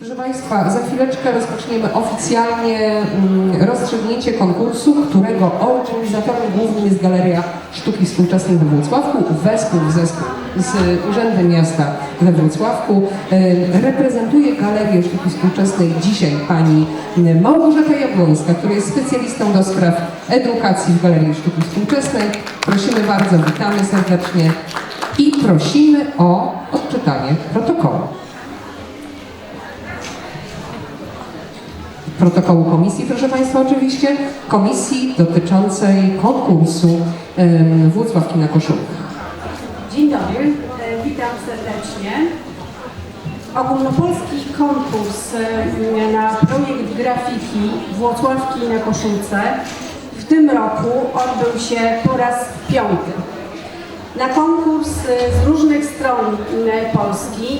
Proszę Państwa, za chwileczkę rozpoczniemy oficjalnie mm, rozstrzygnięcie konkursu, którego organizatorem głównym jest Galeria Sztuki Współczesnej we Włocławku, wespół z Urzędem Miasta we Włocławku. E, Reprezentuje Galerię Sztuki Współczesnej dzisiaj pani mm, Małgorzata Jabłońska, która jest specjalistą do spraw edukacji w Galerii Sztuki Współczesnej. Prosimy bardzo, witamy serdecznie i prosimy o odczytanie protokołu. Protokołu komisji, proszę Państwa, oczywiście, komisji dotyczącej konkursu em, Włocławki na koszulkach. Dzień dobry, e, witam serdecznie. Ogólnopolski konkurs e, na projekt grafiki Włocławki na koszulce w tym roku odbył się po raz piąty. Na konkurs e, z różnych stron Polski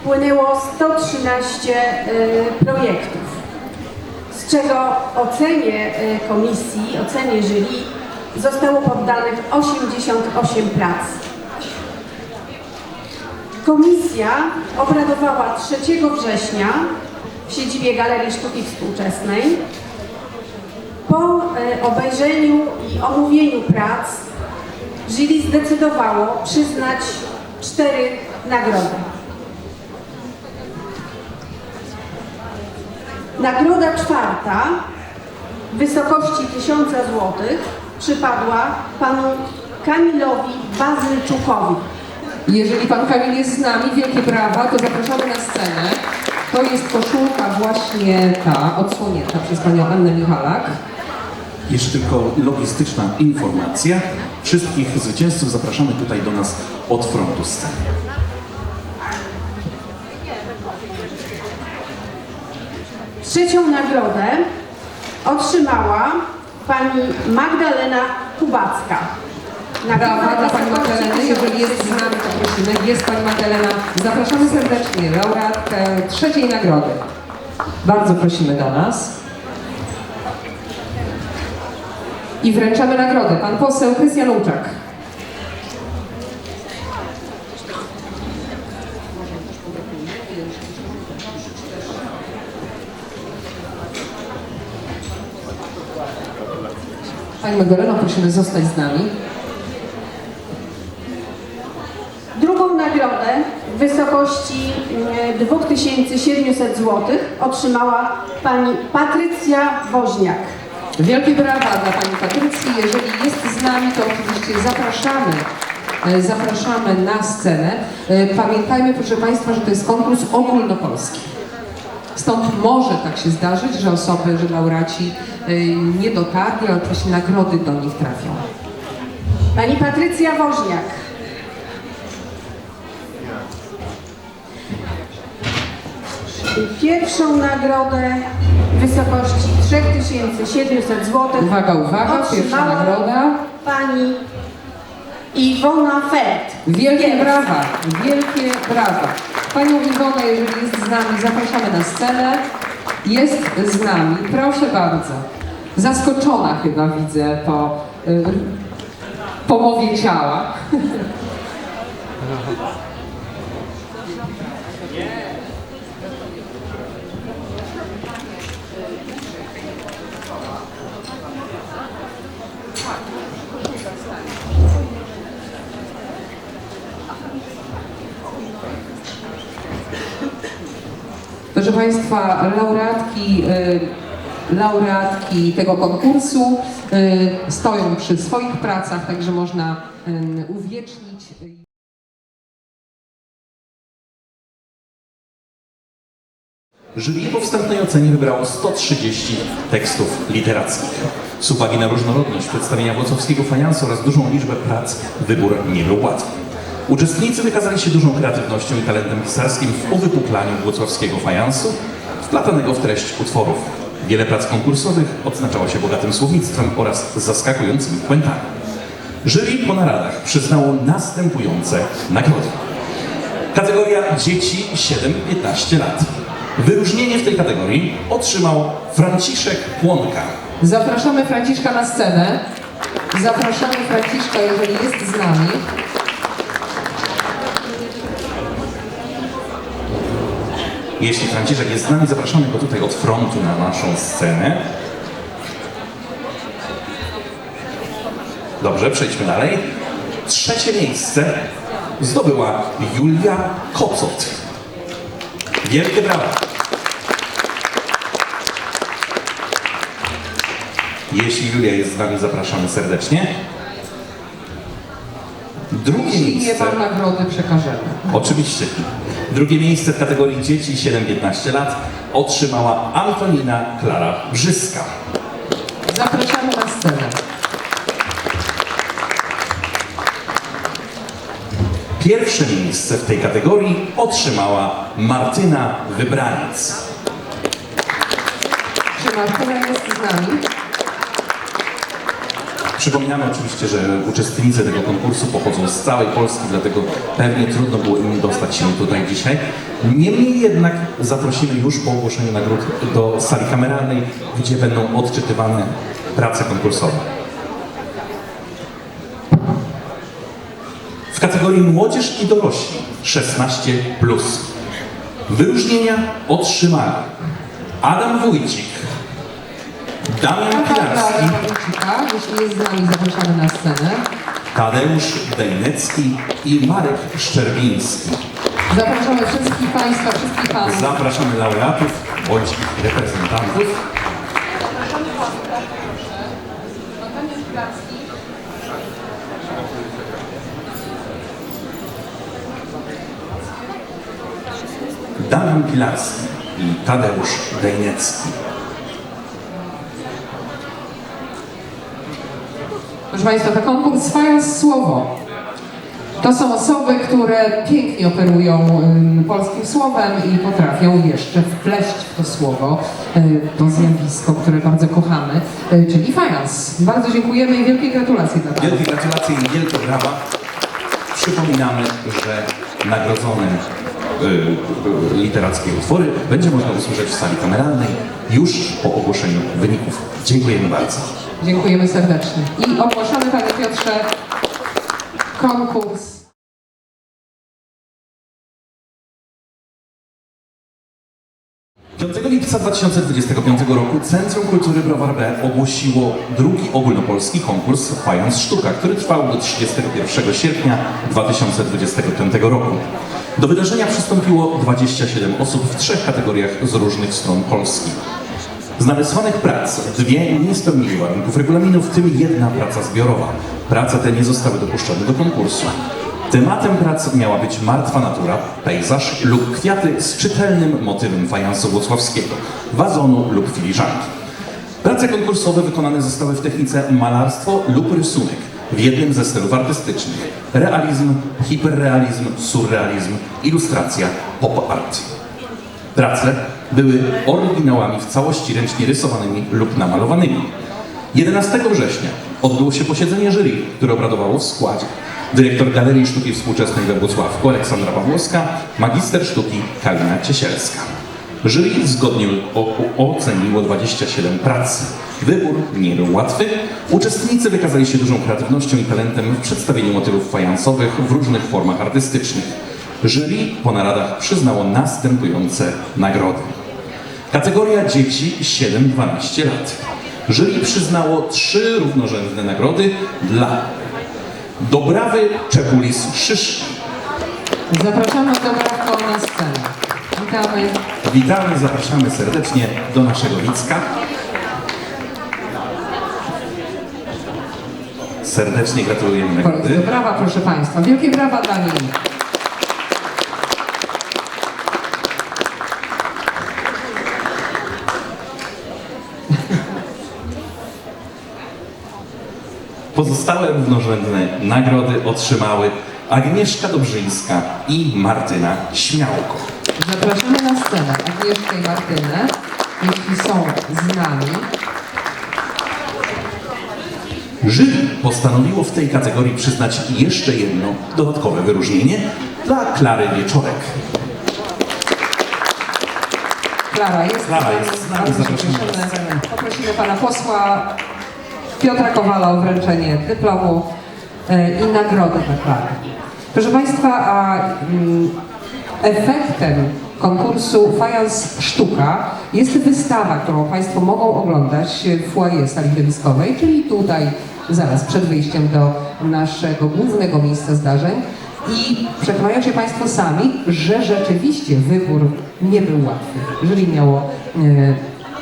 wpłynęło 113 e, projektów z czego ocenie komisji, ocenie jury zostało poddanych 88 prac. Komisja obradowała 3 września w siedzibie Galerii Sztuki Współczesnej. Po e, obejrzeniu i omówieniu prac jury zdecydowało przyznać cztery nagrody. Nagroda czwarta w wysokości 1000 zł przypadła panu Kamilowi Bazylczukowi. Jeżeli Pan Kamil jest z nami, wielkie brawa, to zapraszamy na scenę. To jest koszulka właśnie ta, odsłonięta przez Panią Annę Michalak. Jeszcze tylko logistyczna informacja. Wszystkich zwycięzców zapraszamy tutaj do nas od frontu sceny. Trzecią nagrodę otrzymała pani Magdalena Kubacka. Brawa dla Pani Magdaleny. Jeżeli jest z nami, to prosimy. Jest Pani Magdalena. Zapraszamy serdecznie, laureatkę trzeciej nagrody. Bardzo prosimy do nas. I wręczamy nagrodę. Pan poseł Krystian Łuczak. Pani Magdaleno, prosimy zostać z nami. Drugą nagrodę w wysokości mm, 2700 zł otrzymała pani Patrycja Woźniak. Wielkie brawa dla Pani Patrycji. Jeżeli jest z nami, to oczywiście zapraszamy. e, Zapraszamy na scenę. E, Pamiętajmy, proszę Państwa, że to jest konkurs ogólnopolski. Stąd może tak się zdarzyć, że osoby, że laureaci e, nie dotarli, ale oczywiście nagrody do nich trafią. Pani Patrycja Woźniak. Pierwszą nagrodę w wysokości 3700 zł Uwaga, uwaga, pierwsza nagroda. Pani Iwona Feld. Wielkie Pierwsza. brawa, wielkie brawa. Panią Iwonę, jeżeli jest z nami, zapraszamy na scenę. Jest z nami, proszę bardzo. Zaskoczona chyba widzę po, y, po mowie ciała. Proszę Państwa, laureatki, y, laureatki tego konkursu y, stoją przy swoich pracach, także można y, uwiecznić. Jury po wstępnej ocenie wybrało 130 tekstów literackich. Z uwagi na różnorodność przedstawienia włocławskiego fajansu oraz dużą liczbę prac, wybór nie był łatwy. Uczestnicy wykazali się dużą kreatywnością i talentem pisarskim w uwypuklaniu włocławskiego fajansu, wplatanego w treść utworów. Wiele prac konkursowych odznaczało się bogatym słownictwem oraz zaskakującymi puentami. Jury po naradach przyznało następujące nagrody. Kategoria dzieci 7-15 lat. Wyróżnienie w tej kategorii otrzymał Franciszek Płonka. Zapraszamy Franciszka na scenę. Zapraszamy Franciszka, jeżeli jest z nami. Jeśli Franciszek jest z nami, zapraszamy go tutaj od frontu na naszą scenę. Dobrze, przejdźmy dalej. Trzecie miejsce zdobyła Julia Kocot. Wielkie brawa. Jeśli Julia jest z nami, zapraszamy serdecznie. Drugie Jeśli nie miejsce. mam nagrody, przekażemy. Oczywiście. Drugie miejsce w kategorii dzieci 7-15 lat otrzymała Antonina Klara Brzyska. Zapraszamy na scenę. Pierwsze miejsce w tej kategorii otrzymała Martyna Wybraniec. Czy Martyna jest z nami? Przypominamy oczywiście, że uczestnicy tego konkursu pochodzą z całej Polski, dlatego pewnie trudno było im dostać się tutaj dzisiaj. Niemniej jednak zaprosimy już po ogłoszeniu nagród do sali kameralnej, gdzie będą odczytywane prace konkursowe. W kategorii młodzież i dorośli 16 wyróżnienia otrzymali Adam Wójcik, Damian Pilarski, Wójcika, jeśli jest z nami, zapraszamy na scenę. Tadeusz Dejnecki i Marek Szczerbiński. Zapraszamy wszystkich Państwa, wszystkich Panów. Zapraszamy laureatów bądź ich reprezentantów. Damian Pilarski i Tadeusz Dejnecki. Proszę Państwa, to konkurs Fajans Słowo. To są osoby, które pięknie operują ym, polskim słowem i potrafią jeszcze wpleść w to słowo, y, to zjawisko, które bardzo kochamy, y, czyli fajans. Bardzo dziękujemy i wielkie gratulacje dla Panów. Wielkie gratulacje i wielkie brawa. Przypominamy, że nagrodzone y, y, literackie utwory będzie można usłyszeć w sali kameralnej już po ogłoszeniu wyników. Dziękujemy bardzo. Dziękujemy serdecznie. I ogłaszamy, Panie Piotrze, konkurs. 5 lipca 2025 roku Centrum Kultury Browar B ogłosiło drugi ogólnopolski konkurs Fajans Sztuka, który trwał do 31 sierpnia 2025 roku. Do wydarzenia przystąpiło 27 osób w trzech kategoriach z różnych stron Polski. Z nadesłanych prac dwie nie spełniły warunków regulaminu, w tym jedna praca zbiorowa. Prace te nie zostały dopuszczone do konkursu. Tematem prac miała być martwa natura, pejzaż lub kwiaty z czytelnym motywem fajansu włocławskiego, wazonu lub filiżanki. Prace konkursowe wykonane zostały w technice malarstwo lub rysunek w jednym ze stylów artystycznych. Realizm, hiperrealizm, surrealizm, ilustracja, pop art. Prace były oryginałami w całości ręcznie rysowanymi lub namalowanymi. 11 września odbyło się posiedzenie jury, które obradowało w składzie dyrektor Galerii Sztuki Współczesnej we Wrocławku Aleksandra Pawłowska, magister sztuki Kalina Ciesielska. Jury zgodnie oceniło 27 prac. Wybór nie był łatwy. Uczestnicy wykazali się dużą kreatywnością i talentem w przedstawieniu motywów fajansowych w różnych formach artystycznych. Jury po naradach przyznało następujące nagrody. Kategoria dzieci 7-12 lat. Jury przyznało trzy równorzędne nagrody dla Dobrawy Czepulis Szysz. Zapraszamy Dobrawko na scenę. Witamy. Witamy, zapraszamy serdecznie do naszego Wicka. Serdecznie gratulujemy nagrody. Brawa, proszę Państwa. Wielkie brawa dla nich. Pozostałe równorzędne nagrody otrzymały Agnieszka Dobrzyńska i Martyna Śmiałko. Zapraszamy na scenę Agnieszkę i Martynę, jeśli są z nami. Jury postanowiło w tej kategorii przyznać jeszcze jedno dodatkowe wyróżnienie dla Klary Wieczorek. Klara jest Klara jest z nami, zapraszamy na. Poprosimy Pana Posła Piotra Kowala o wręczenie dyplomu e, i nagrody Klary. Proszę Państwa, a mm, efektem konkursu Fajans Sztuka. Jest wystawa, którą Państwo mogą oglądać w foyer sali widowiskowej, czyli tutaj zaraz przed wyjściem do naszego głównego miejsca zdarzeń. I przekonają się Państwo sami, że rzeczywiście wybór nie był łatwy. Jury miało e,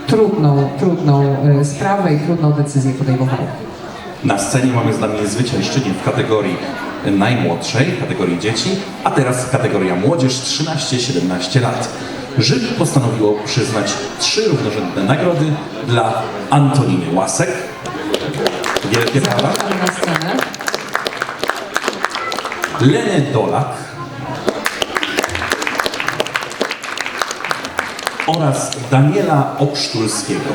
trudną, trudną e, sprawę i trudną decyzję podejmowało. Na scenie mamy z nami zwyciężczynię w kategorii najmłodszej, kategorii dzieci, a teraz kategoria młodzież 13-17 lat. Jury postanowiło przyznać trzy równorzędne nagrody dla Antoniny Łasek. Wielkie brawa. Zapraszamy na scenę. Leny Dolak oraz Daniela Obsztulskiego.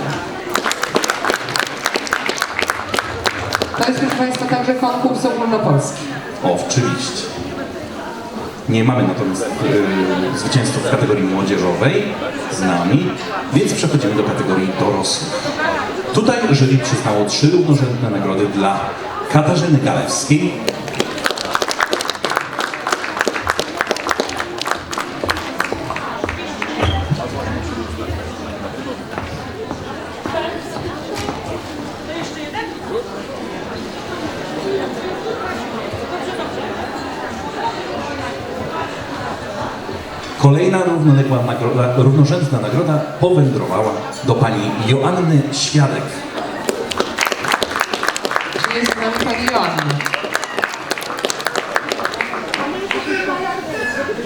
To jest, proszę Państwa, także konkurs ogólnopolski. Oczywiście. Nie mamy natomiast yy, zwycięzców w kategorii młodzieżowej z nami, więc przechodzimy do kategorii dorosłych. Tutaj jury przyznało trzy równorzędne nagrody dla Katarzyny Galewskiej, nagroda, równorzędna nagroda powędrowała do pani Joanny Świadek. Jest Pani Joanna?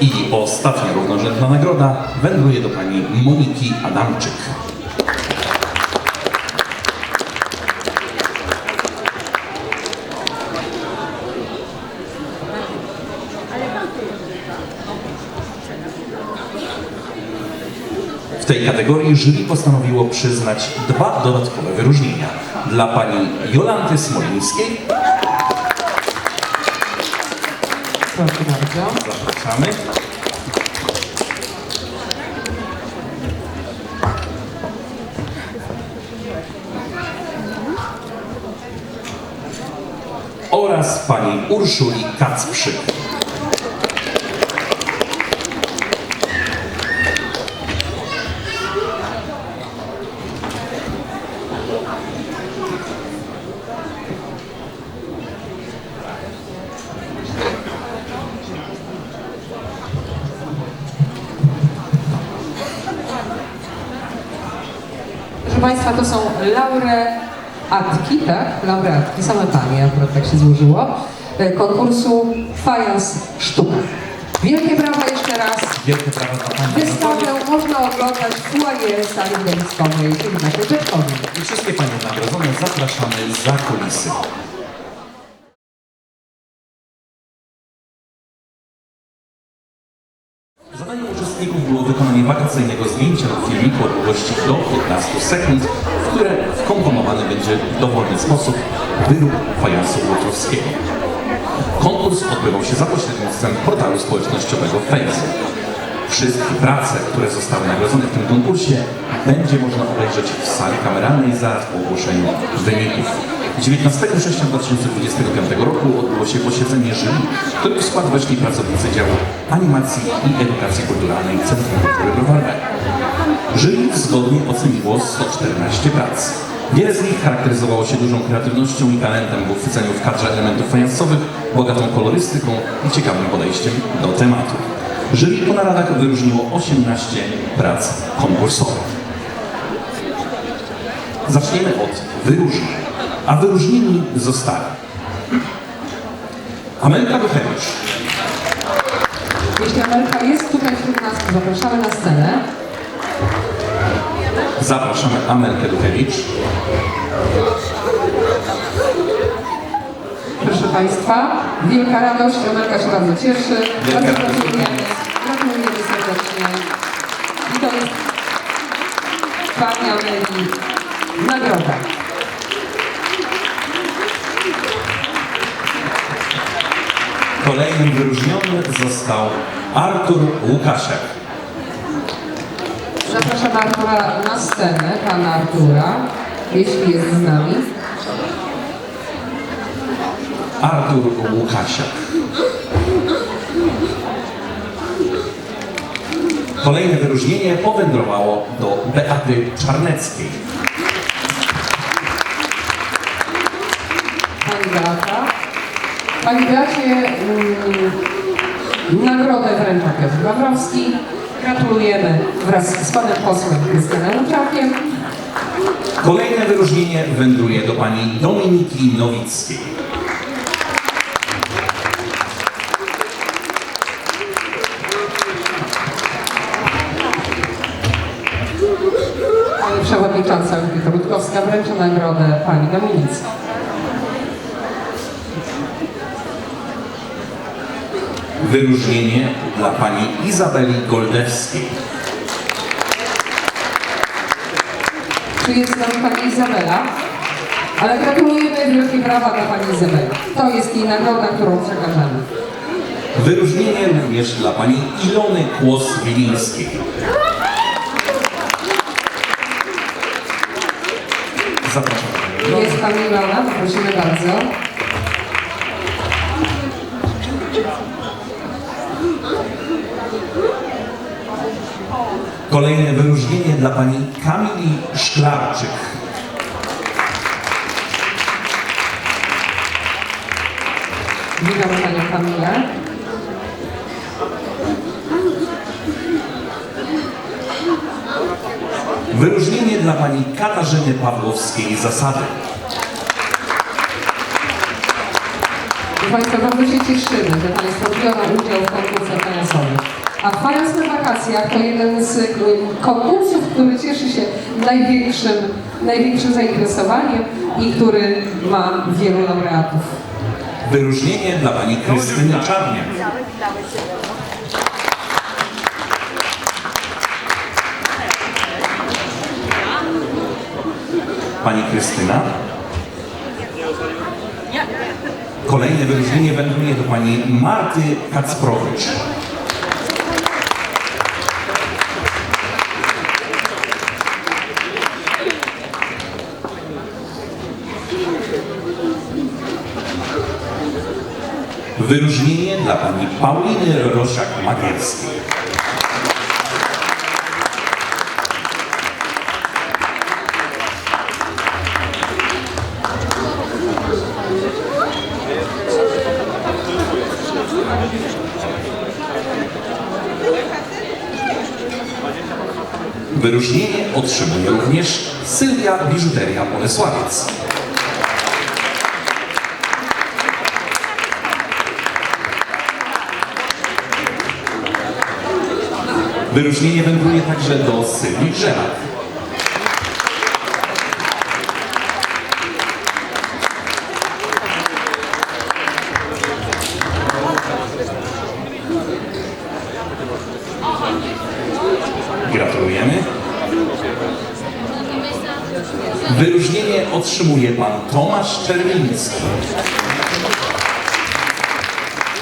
I ostatnia równorzędna nagroda wędruje do pani Moniki Adamczyk. W tej kategorii jury postanowiło przyznać dwa dodatkowe wyróżnienia dla pani Jolanty Smolińskiej. Proszę bardzo. Zapraszamy. Oraz pani Urszuli Kacprzyk. Proszę Państwa, to są laureatki, tak? Laureatki, same Panie, akurat tak się złożyło, e, konkursu Fajans Sztuka. Wielkie brawa jeszcze raz. Wielkie brawa dla pani Wystawę można oglądać w foyer sali widowiskowej, czyli Czeczkowie. I wszystkie panie nagrodzone zapraszamy za kulisy. Wakacyjnego zdjęcia lub filmiku o długości do 15 sekund, w które wkomponowany będzie w dowolny sposób wyrób fajansu łotrowskiego. Konkurs odbywał się za pośrednictwem portalu społecznościowego Facebook. Wszystkie prace, które zostały nagrodzone w tym konkursie, będzie można obejrzeć w sali kameralnej zaraz po ogłoszeniu wyników. 19 września 2025 roku odbyło się posiedzenie jury, w którym skład weszli pracownicy działu animacji i edukacji kulturalnej Centrum Kultury Browarne. Jury zgodnie oceniło 114 prac. Wiele z nich charakteryzowało się dużą kreatywnością i talentem w uchwyceniu w kadrze elementów fajansowych, bogatą kolorystyką i ciekawym podejściem do tematu. Jury po naradach wyróżniło 18 prac konkursowych. Zaczniemy od wyróżnień. A wyróżnieni zostali Amelka Duchewicz, Jeśli Amelka jest tutaj wśród nas, to zapraszamy na scenę. zapraszamy Amelkę Duchewicz, Proszę Państwa, wielka radość, Amelka się bardzo cieszy. Wielka Bardzo radość. gratulujemy, gratulujemy serdecznie. I to jest Pani Ameli nagroda. Kolejnym wyróżniony został Artur Łukasiak. Zapraszam Artura na scenę, Pana Artura, jeśli jest z nami. Artur Łukasiak. Kolejne wyróżnienie powędrowało do Beaty Czarneckiej. Pani Beata. Pani Beacie mm, nagrodę wręcza Piotr Wawrowski. Gratulujemy wraz z panem posłem Krystianem Czakiem. Kolejne wyróżnienie wędruje do pani Dominiki Nowickiej. Wyróżnienie dla pani Izabeli Goldewskiej. Czy jest z nami pani Izabela? Ale gratulujemy wielkie brawa dla pani Izabeli. To jest jej nagroda, którą przekażemy. Wyróżnienie również dla pani Ilony Kłos-Wilińskiej. Zapraszam. Jest pani Ilona, prosimy bardzo. Kolejne wyróżnienie dla pani Kamili Szklarczyk. Witamy panią Kamilę. Wyróżnienie dla pani Katarzyny Pawłowskiej Zasady. Proszę Państwa, bardzo się cieszymy, że Państwo biorą udział w konkursach fajansowych. A fajans na wakacjach to jeden z y, konkursów, który cieszy się największym, największym zainteresowaniem i który ma wielu laureatów. Wyróżnienie dla pani Krystyny Czarniak. Pani Krystyna. Kolejne wyróżnienie wędruje do pani Marty Kacprowicz. Wyróżnienie dla pani Pauliny Rosiak-Magierskiej. Wyróżnienie otrzymuje również Sylwia Biżuteria Bolesławiec. Wyróżnienie wędruje także do Sylwii Grzelak. Gratulujemy. Wyróżnienie otrzymuje pan Tomasz Czerwiński.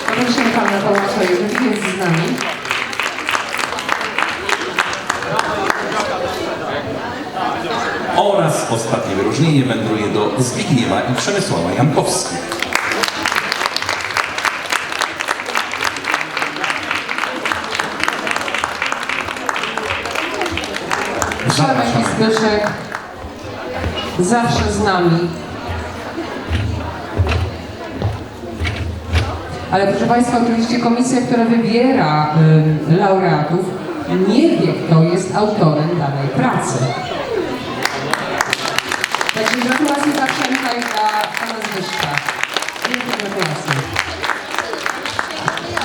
Prosimy pana Tomasza Józef jest z nami. Oraz ostatnie wyróżnienie wędruje do Zbigniewa i Przemysława Jankowskich. Przemek i Zbyszek zawsze z nami. Ale proszę Państwa, oczywiście komisja, która wybiera y, laureatów, nie wie, kto jest autorem danej pracy. Zbyszka. Wielkie gratulacje.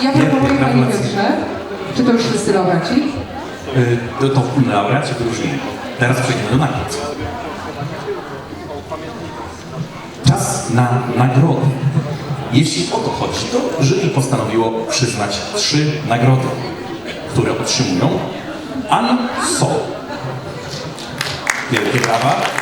Ja proponuję Panie. Piotrze, czy to już wszyscy laureaci? Y, To, to laureaci wyróżnienia. Teraz przejdziemy do nagród. Czas na nagrody. Jeśli o to chodzi, to jury postanowiło przyznać trzy nagrody, które otrzymują An So. Wielkie brawa.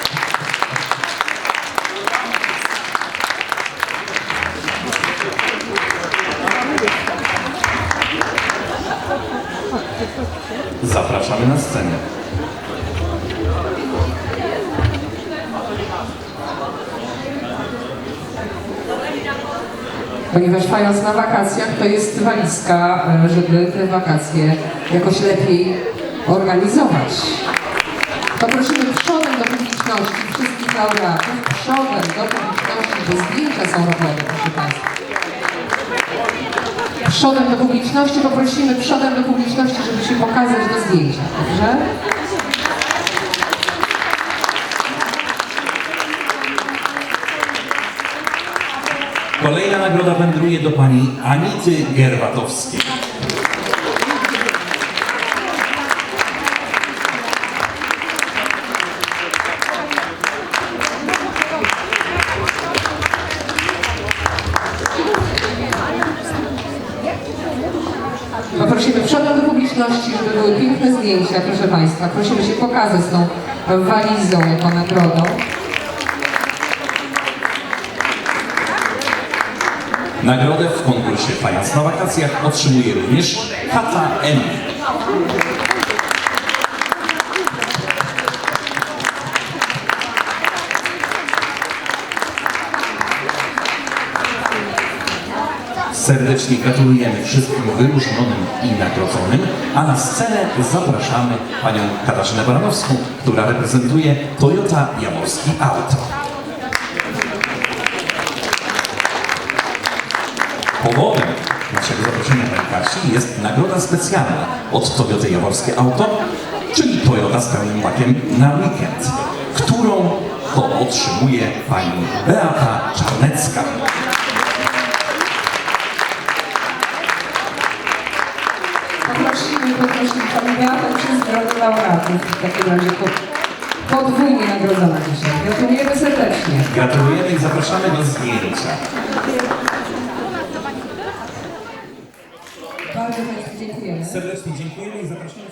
Na scenę. ponieważ fając na wakacjach to jest walizka, e, żeby te wakacje jakoś lepiej organizować. Poprosimy przodem do publiczności wszystkich laureatów, przodem do publiczności, bo zdjęcia są robione, proszę Państwa. Przodem do publiczności, poprosimy przodem do publiczności, żeby się pokazać do zdjęcia, dobrze? Kolejna nagroda wędruje do pani Anity Gerwatowskiej. Poprosimy przodem do publiczności, żeby były piękne zdjęcia, proszę Państwa. Prosimy się pokazać z tą walizą jako nagrodą. Nagrodę w konkursie Fajans na wakacjach otrzymuje również Kata M. Serdecznie gratulujemy wszystkim wyróżnionym i nagrodzonym, a na scenę zapraszamy panią Katarzynę Baranowską, która reprezentuje Toyota Jaworski Auto. Powodem naszego zaproszenia Pani Kasi jest nagroda specjalna od Toyota Jaworskie Auto, czyli Toyota z pełnym łakiem na weekend, którą to otrzymuje Pani Beata Czarnecka. Poprosimy Pani Beatę wszystkich laureatów. W takim razie po- podwójnie nagrodzona dzisiaj. Gratulujemy serdecznie. Gratulujemy i zapraszamy do zdjęcia. Bardzo Państwu dziękujemy. Serdecznie dziękujemy i zapraszamy